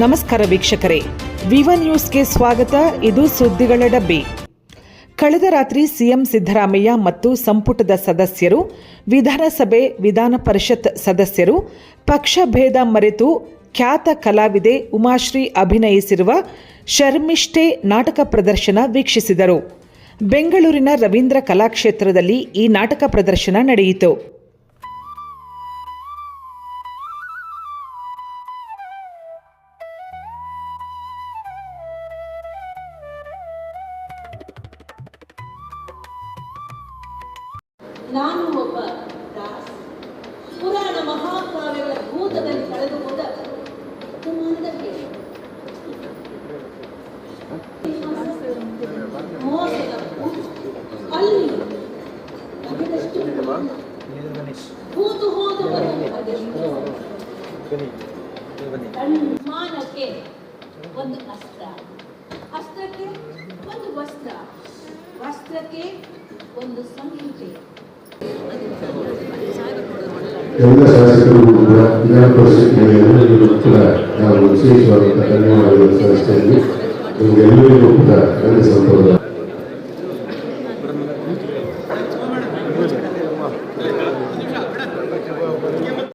ನಮಸ್ಕಾರ ವೀಕ್ಷಕರೇ. ವಿವ ನ್ಯೂಸ್ಗೆ ಸ್ವಾಗತ. ಇದು ಸುದ್ದಿಗಳ ಡಬ್ಬಿ. ಕಳೆದ ರಾತ್ರಿ ಸಿಎಂ ಸಿದ್ದರಾಮಯ್ಯ ಮತ್ತು ಸಂಪುಟದ ಸದಸ್ಯರು, ವಿಧಾನಸಭೆ ವಿಧಾನ ಪರಿಷತ್ ಸದಸ್ಯರು, ಪಕ್ಷ ಭೇದ ಮರೆತು ಖ್ಯಾತ ಕಲಾವಿದೆ ಉಮಾಶ್ರೀ ಅಭಿನಯಿಸಿರುವ ಶರ್ಮಿಷ್ಠೆ ನಾಟಕ ಪ್ರದರ್ಶನ ವೀಕ್ಷಿಸಿದರು. ಬೆಂಗಳೂರಿನ ರವೀಂದ್ರ ಕಲಾಕ್ಷೇತ್ರದಲ್ಲಿ ಈ ನಾಟಕ ಪ್ರದರ್ಶನ ನಡೆಯಿತು. ನಾನು ಒಬ್ಬ ದಾಸ್. ಪುರಾಣ ಮಹಾಕಾವ್ಯಗಳ ಭೂತದಲ್ಲಿ ಕಳೆದು ಹೋದ ಮೋಸದ. ಅಲ್ಲಿ ಅದೆಷ್ಟು ಸನ್ಮಾನಕ್ಕೆ ಒಂದು ಅಸ್ತ್ರ. ಅಸ್ತ್ರಕ್ಕೆ ಒಂದು ವಸ್ತ್ರ. ವಸ್ತ್ರಕ್ಕೆ ಒಂದು ಸಂಹಿತೆ. ಎಲ್ಲ ಶಾಸಕರು ಕೂಡ ವಿಧಾನ ಪರಿಷತ್ ಎಲ್ಲರಿಗೂ ಕೂಡ ನಾವು ವಿಶೇಷವಾದಂತಹ ಧನ್ಯವಾದಗಳು ಸಲ್ಲಿಸ್ತಾ ಇದ್ವಿ. ನಿಮಗೆಲ್ಲರಿಗೂ ಕೂಡ ನನ್ನ ಸಂಪದ